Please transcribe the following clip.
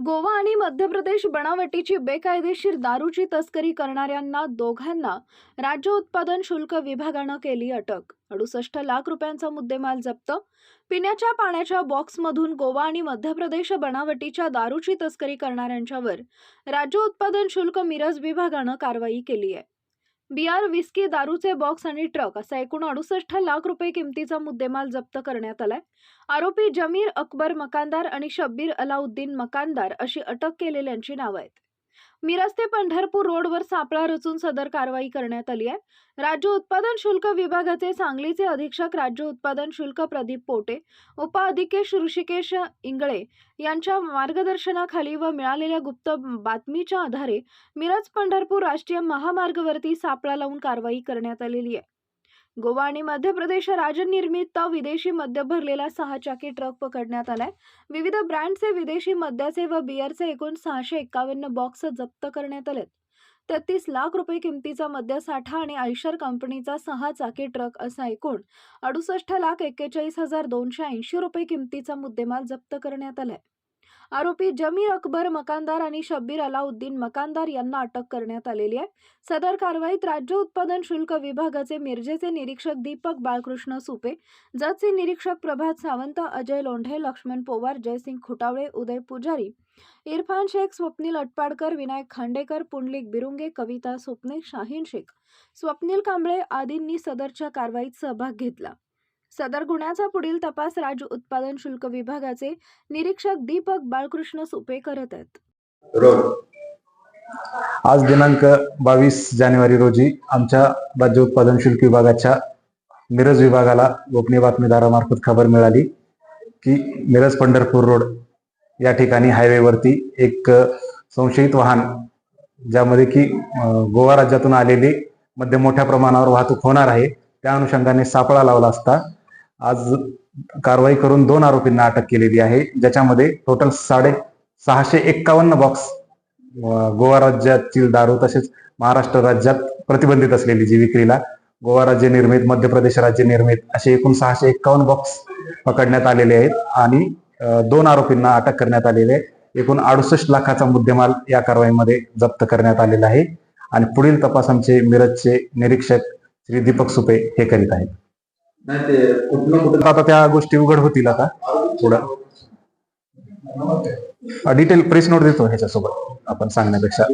गोवा आणि मध्य प्रदेश बनावटीची बेकायदेशीर दारूची तस्करी करणाऱ्यांना दोघांना राज्य उत्पादन शुल्क विभागानं केली अटक. अडुसष्ट लाख रुपयांचा मुद्देमाल जप्त. पिण्याच्या पाण्याच्या बॉक्समधून गोवा आणि मध्य प्रदेश बनावटीच्या दारूची तस्करी करणाऱ्यांच्यावर राज्य उत्पादन शुल्क मिरज विभागानं कारवाई केली आहे बियार विस्की दारूचे बॉक्स आणि ट्रक असा एकूण अडुसष्ट लाख रुपये किमतीचा मुद्देमाल जप्त करण्यात आलाय. आरोपी जमीर अकबर मकानदार आणि शब्बीर अलाउद्दीन मकानदार अशी अटक केलेल्यांची नावं आहेत. मिरज ते पंढरपूर रोडवर सापळा रचून सदर कारवाई करण्यात आली आहे. राज्य उत्पादन शुल्क विभागाचे सांगलीचे अधीक्षक राज्य उत्पादन शुल्क प्रदीप पोटे उपअधिकेश ऋषिकेश इंगळे यांच्या मार्गदर्शनाखाली व मिळालेल्या गुप्त बातमीच्या आधारे मिरज पंढरपूर राष्ट्रीय महामार्गवरती सापळा लावून कारवाई करण्यात आलेली आहे. गोवा आणि मध्य प्रदेश राजनिर्मित विदेशी मद्य भरलेला सहा चाकी ट्रक पकडण्यात आलाय. विविध ब्रँडचे विदेशी मद्याचे व बियरचे एकूण सहाशे एक्कावन्न बॉक्स जप्त करण्यात आलेत. तेहतीस लाख रुपये किमतीचा मद्य साठा आणि आयशर कंपनीचा सहा चाकी ट्रक असा एकूण अडुसष्ट लाख एक्केचाळीस हजार दोनशे ऐंशी रुपये किमतीचा मुद्देमाल जप्त करण्यात आलाय. आरोपी जमीर अकबर मकानदार आणि शब्बीर अलाउद्दीन मकानदार यांना अटक करण्यात आलेली आहे. सदर कारवाईत राज्य उत्पादन शुल्क विभागाचे मिरजेचे निरीक्षक दीपक बाळकृष्ण सुपे जतचे निरीक्षक प्रभात सावंत अजय लोंढे लक्ष्मण पोवार जयसिंग खुटावळे उदय पुजारी इरफान शेख स्वप्नील अटपाडकर विनायक खांडेकर पुंडलिक बिरुंगे कविता स्वप्ने शाहीन शेख. स्वप्नील कांबळे आदींनी सदरच्या कारवाईत सहभाग घेतला. सदर गुन्ह्याचा पुढील तपास राज्य उत्पादन शुल्क विभागाचे निरीक्षक दीपक बाळकृष्ण सुपे करत आहेत. आज दिनांक बावीस जानेवारी रोजी आमच्या राज्य उत्पादन शुल्क विभागाच्या मिरज विभागाला गोपनीय बातमीदारामार्फत खबर मिळाली की मिरज पंढरपूर रोड या ठिकाणी हायवेवरती एक संशयित वाहन ज्यामध्ये की गोवा राज्यातून आलेली मध्ये मोठ्या प्रमाणावर वाहतूक होणार आहे त्या अनुषंगाने सापळा लावला असता आज कारवाई करून दोन आरोपींना अटक केलेली आहे. ज्याच्यामध्ये टोटल साडे सहाशे एक्कावन्न बॉक्स गोवा राज्यातील दारू तसेच महाराष्ट्र राज्यात प्रतिबंधित असलेली जी विक्रीला गोवा राज्य निर्मित मध्य प्रदेश राज्य निर्मित असे एकूण सहाशे एक्कावन्न बॉक्स पकडण्यात आलेले आहेत आणि दोन आरोपींना अटक करण्यात आलेले आहे. एकूण अडुसष्ट लाखाचा मुद्देमाल या कारवाईमध्ये जप्त करण्यात आलेला आहे. आणि पुढील तपास आमचे मिरजचे निरीक्षक श्री दीपक सुपे हे करीत आहेत. आता त्या गोष्टी उघड होतील आता पुढं डिटेल प्रेस नोट देतो ह्याच्यासोबत आपण सांगण्यापेक्षा.